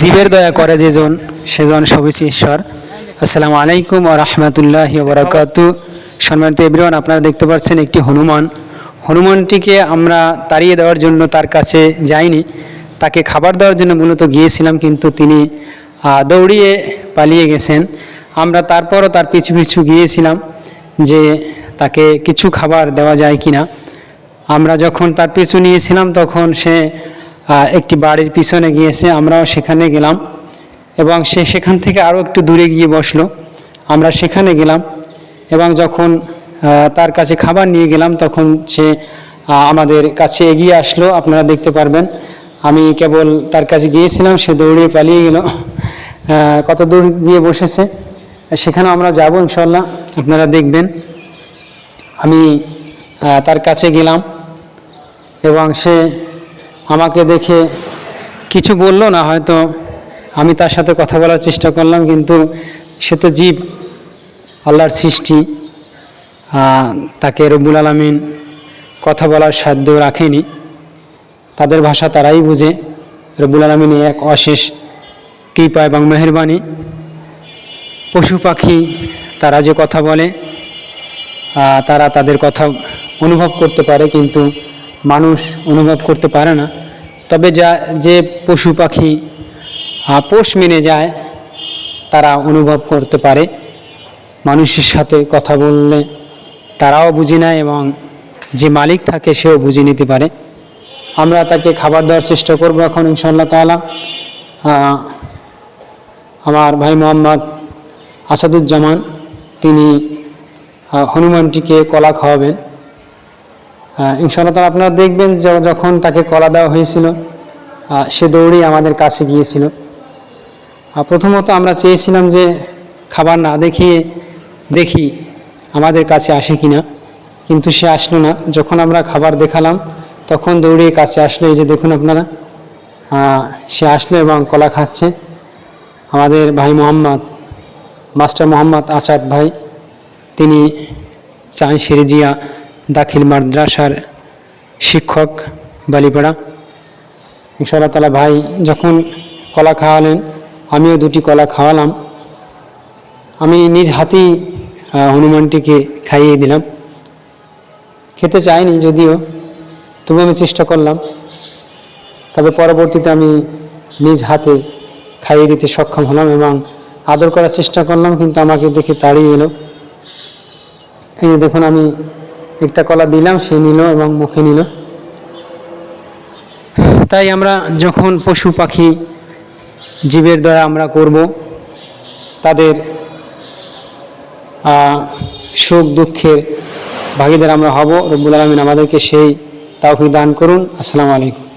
জীবের দয়া করে যেজন, সেজন সবিসি ঈশ্বর। আসসালামু আলাইকুম ও রহমতুল্লাহ বরাকাতু। সম্মানিত এভরিওয়ান, আপনারা দেখতে পাচ্ছেন একটি হনুমান। হনুমানটিকে আমরা তাড়িয়ে দেওয়ার জন্য তার কাছে যাইনি। তাকে খাবার দেওয়ার জন্য মূলত গিয়েছিলাম, কিন্তু তিনি দৌড়িয়ে পালিয়ে গেছেন। আমরা তারপরও তার পিছু পিছু গিয়েছিলাম যে তাকে কিছু খাবার দেওয়া যায় কিনা। আমরা যখন তার পিছু নিয়েছিলাম, তখন সে একটি বাড়ির পিছনে গিয়েছে, আমরাও সেখানে গেলাম এবং সে সেখান থেকে আরও একটু দূরে গিয়ে বসল। আমরা সেখানে গেলাম এবং যখন তার কাছে খাবার নিয়ে গেলাম, তখন সে আমাদের কাছে এগিয়ে আসলো। আপনারা দেখতে পারবেন, আমি কেবল তার কাছে গিয়েছিলাম, সে দৌড়িয়ে পালিয়ে গেল। কত দূর গিয়ে বসেছে সেখানে আমরা যাব ইনশাল্লাহ আপনারা দেখবেন। আমি তার কাছে গেলাম এবং সে আমাকে দেখে কিছু বলল না, হয়তো আমি তার সাথে কথা বলার চেষ্টা করলাম, কিন্তু সে তো জীব, আল্লাহর সৃষ্টি তাকে রব্বুল আলমিন কথা বলার সাধ্য রাখেনি। তাদের ভাষা তারাই বুঝে। রব্বুল আলমিন এক অশেষ কৃপা এবং মেহরবানি পশু পাখি তারা যে কথা বলে তারা তাদের কথা অনুভব করতে পারে, কিন্তু মানুষ অনুভব করতে পারে না। তবে যা যে পশু পাখি আহ, পোষ মেনে যায় তারা অনুভব করতে পারে। মানুষের সাথে কথা বললে তারাও বুঝি নেয় এবং যে মালিক থাকে সেও বুঝে নিতে পারে। আমরা তাকে খাবার দেওয়ার চেষ্টা করব এখন ইনশাল্লাহ তালা আমার ভাই মোহাম্মদ আসাদুজ্জামান তিনি হনুমানটিকে কলা খাওয়াবেন। আহ, ইনশাআল্লাহ তাআলা আপনারা দেখবেন যে যখন তাকে কলা দেওয়া হয়েছিল সে দৌড়েই আমাদের কাছে গিয়েছিল। প্রথমত আমরা চেয়েছিলাম যে খাবার না দেখিয়ে দেখি আমাদের কাছে আসে কিনা কিন্তু সে আসলো না। যখন আমরা খাবার দেখালাম তখন দৌড়িয়ে কাছে আসলো এই যে দেখুন আপনারা সে আসলো এবং কলা খাচ্ছে। আমাদের ভাই মোহাম্মদ মাস্টার মোহাম্মদ আসাদ ভাই তিনি চান সিরিজিয়া দাখিল মাদ্রাসার শিক্ষক বালিপাড়া। ইনশাআল্লাহ তালা ভাই, যখন কলা খাওয়ালেন, আমিও দুটি কলা খাওয়ালাম। আমি নিজ হাতেই হনুমানটিকে খাইয়ে দিলাম। খেতে চাইনি যদিও তবু আমি চেষ্টা করলাম। তবে পরবর্তীতে আমি নিজ হাতে খাইয়ে দিতে সক্ষম হলাম এবং আদর করার চেষ্টা করলাম, কিন্তু আমাকে দেখে তাড়িয়ে এলো। এই দেখুন, আমি একটা কলা দিলাম, সে নিল এবং মুখে নিল। তাই আমরা যখন পশু পাখি জীবের দ্বারা আমরা করব, তাদের সুখ দুঃখের ভাগিদার আমরা হব। রব্বুল আলমিন আমাদেরকে সেই তাওফি দান করুন। আসসালামু আলাইকুম।